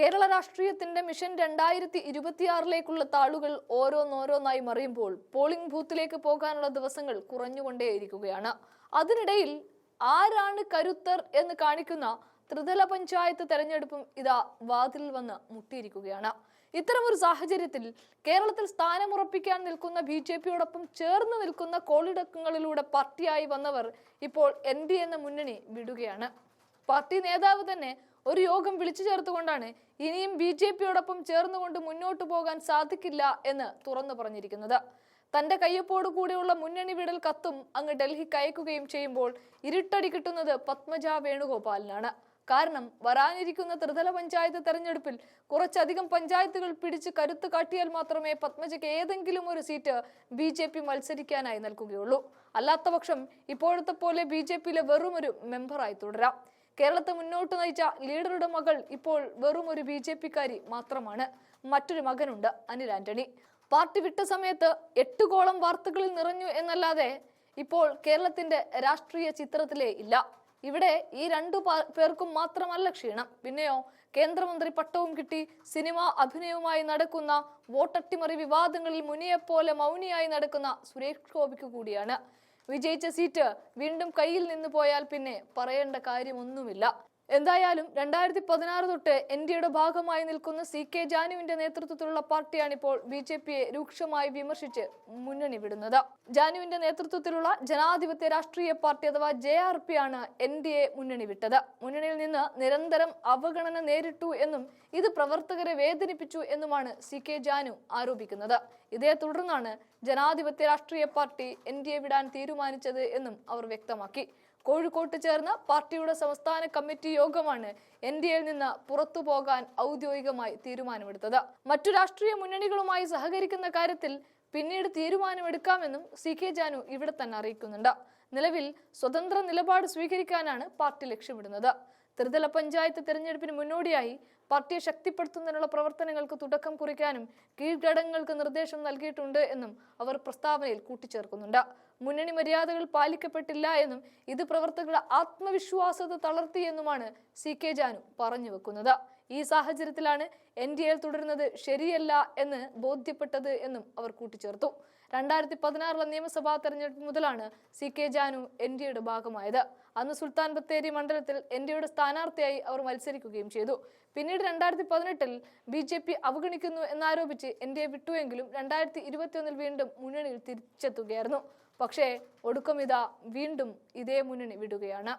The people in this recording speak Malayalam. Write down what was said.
കേരള രാഷ്ട്രീയത്തിന്റെ മിഷൻ രണ്ടായിരത്തി ഇരുപത്തിയാറിലേക്കുള്ള താളുകൾ ഓരോന്നോരോന്നായി മറിയുമ്പോൾ പോളിംഗ് ബൂത്തിലേക്ക് പോകാനുള്ള ദിവസങ്ങൾ കുറഞ്ഞുകൊണ്ടേയിരിക്കുകയാണ്. അതിനിടയിൽ ആരാണ് കരുത്തർ എന്ന് കാണിക്കുന്ന ത്രിതല പഞ്ചായത്ത് തെരഞ്ഞെടുപ്പും ഇതാ വാതിൽ വന്ന് മുട്ടിയിരിക്കുകയാണ്. ഇത്തരമൊരു സാഹചര്യത്തിൽ കേരളത്തിൽ സ്ഥാനമുറപ്പിക്കാൻ നിൽക്കുന്ന ബി ജെ പിയോടൊപ്പം ചേർന്ന് നിൽക്കുന്ന കോളിടക്കങ്ങളിലൂടെ പാർട്ടിയായി വന്നവർ ഇപ്പോൾ എൻ ഡി എന്ന മുന്നണി വിടുകയാണ്. പാർട്ടി നേതാവ് തന്നെ ഒരു യോഗം വിളിച്ചു ചേർത്തുകൊണ്ടാണ് ഇനിയും ബി ജെ പിയോടൊപ്പം ചേർന്നുകൊണ്ട് മുന്നോട്ടു പോകാൻ സാധിക്കില്ല എന്ന് തുറന്നു പറഞ്ഞിരിക്കുന്നത്. തന്റെ കയ്യൊപ്പോടു കൂടിയുള്ള മുന്നണി വിടൽ കത്തും അങ്ങ് ഡൽഹി കയക്കുകയും ചെയ്യുമ്പോൾ ഇരുട്ടടി കിട്ടുന്നത് പത്മജ വേണുഗോപാലിനാണ്. കാരണം വരാനിരിക്കുന്ന ത്രിതല പഞ്ചായത്ത് തെരഞ്ഞെടുപ്പിൽ കുറച്ചധികം പഞ്ചായത്തുകൾ പിടിച്ച് കരുത്ത് കാട്ടിയാൽ മാത്രമേ പത്മജയ്ക്ക് ഏതെങ്കിലും ഒരു സീറ്റ് ബി ജെ പി മത്സരിക്കാനായി നൽകുകയുള്ളൂ. അല്ലാത്തപക്ഷം ഇപ്പോഴത്തെ പോലെ ബി ജെ പിയിലെ വെറുമൊരു മെമ്പറായി തുടരാം. കേരളത്തെ മുന്നോട്ട് നയിച്ച ലീഡറുടെ മകൾ ഇപ്പോൾ വെറും ഒരു ബി ജെ പിക്കാരി മാത്രമാണ്. മറ്റൊരു മകനുണ്ട് അനിൽ ആന്റണി. പാർട്ടി വിട്ട സമയത്ത് എട്ടുകോളം വാർത്തകളിൽ നിറഞ്ഞു എന്നല്ലാതെ ഇപ്പോൾ കേരളത്തിന്റെ രാഷ്ട്രീയ ചിത്രത്തിലേ ഇല്ല. ഇവിടെ ഈ രണ്ടു പേർക്കും മാത്രമല്ല ക്ഷീണം. പിന്നെയോ കേന്ദ്രമന്ത്രി പട്ടവും കിട്ടി സിനിമ അഭിനയവുമായി നടക്കുന്ന വോട്ടട്ടിമറി വിവാദങ്ങളിൽ മുനിയെപ്പോലെ മൗനിയായി നടക്കുന്ന സുരേഷ് ഗോപിക്ക് കൂടിയാണ്. വിജയിച്ച സീറ്റ് വീണ്ടും കയ്യിൽ നിന്ന് പോയാൽ പിന്നെ പറയേണ്ട കാര്യമൊന്നുമില്ല. എന്തായാലും രണ്ടായിരത്തി പതിനാറ് തൊട്ട് എൻ ഡിയുടെ ഭാഗമായി നിൽക്കുന്ന സി കെ ജാനുവിന്റെ നേതൃത്വത്തിലുള്ള പാർട്ടിയാണ് ഇപ്പോൾ ബി ജെ പിയെ രൂക്ഷമായി വിമർശിച്ച് മുന്നണി വിടുന്നത്. ജാനുവിന്റെ നേതൃത്വത്തിലുള്ള ജനാധിപത്യ രാഷ്ട്രീയ പാർട്ടി അഥവാ ജെ ആർ പി ആണ് എൻ ഡി എ മുന്നണി വിട്ടത്. മുന്നണിയിൽ നിന്ന് നിരന്തരം അവഗണന നേരിട്ടു എന്നും ഇത് പ്രവർത്തകരെ വേദനിപ്പിച്ചു എന്നുമാണ് സി കെ ജാനു ആരോപിക്കുന്നത്. ഇതേ തുടർന്നാണ് ജനാധിപത്യ രാഷ്ട്രീയ പാർട്ടി എൻ ഡി എ വിടാൻ തീരുമാനിച്ചത് എന്നും അവർ വ്യക്തമാക്കി. കോഴിക്കോട്ട് ചേർന്ന പാർട്ടിയുടെ സംസ്ഥാന കമ്മിറ്റി യോഗമാണ് എൻ ഡി എയിൽ നിന്ന് പുറത്തു പോകാൻ ഔദ്യോഗികമായി തീരുമാനമെടുത്തത്. മറ്റു രാഷ്ട്രീയ മുന്നണികളുമായി സഹകരിക്കുന്ന കാര്യത്തിൽ പിന്നീട് തീരുമാനമെടുക്കാമെന്നും സി കെ ജാനു ഇവിടെ തന്നെ അറിയിക്കുന്നുണ്ട്. നിലവിൽ സ്വതന്ത്ര നിലപാട് സ്വീകരിക്കാനാണ് പാർട്ടി ലക്ഷ്യമിടുന്നത്. ത്രിതല പഞ്ചായത്ത് തെരഞ്ഞെടുപ്പിന് മുന്നോടിയായി പാർട്ടിയെ ശക്തിപ്പെടുത്തുന്നതിനുള്ള പ്രവർത്തനങ്ങൾക്ക് തുടക്കം കുറിക്കാനും കീഴ്ഘടകങ്ങൾക്ക് നിർദ്ദേശം നൽകിയിട്ടുണ്ട് എന്നും അവർ പ്രസ്താവനയിൽ കൂട്ടിച്ചേർക്കുന്നുണ്ട്. മുന്നണി മര്യാദകൾ പാലിക്കപ്പെട്ടില്ല എന്നും ഇത് പ്രവർത്തകരുടെ ആത്മവിശ്വാസത്തെ തളർത്തിയെന്നുമാണ് സി കെ ജാനു പറഞ്ഞു വെക്കുന്നത്. ഈ സാഹചര്യത്തിലാണ് എൻ ഡി എ തുടരുന്നത് ശരിയല്ല എന്ന് ബോധ്യപ്പെട്ടത് എന്നും അവർ കൂട്ടിച്ചേർത്തു. രണ്ടായിരത്തി പതിനാറിലെ നിയമസഭാ തെരഞ്ഞെടുപ്പ് മുതലാണ് C K Janu N D എയുടെ ഭാഗമായത്. അന്ന് സുൽത്താൻ ബത്തേരി മണ്ഡലത്തിൽ എൻ ഡി എയുടെ സ്ഥാനാർത്ഥിയായി അവർ മത്സരിക്കുകയും ചെയ്തു. പിന്നീട് രണ്ടായിരത്തി പതിനെട്ടിൽ ബി ജെ പി അവഗണിക്കുന്നു എന്നാരോപിച്ച് എൻ ഡി എ വിട്ടുവെങ്കിലും രണ്ടായിരത്തി ഇരുപത്തിയൊന്നിൽ വീണ്ടും മുന്നണിയിൽ തിരിച്ചെത്തുകയായിരുന്നു. പക്ഷേ ഒടുക്കം ഇതാ വീണ്ടും ഇതേ മുന്നണി വിടുകയാണ്.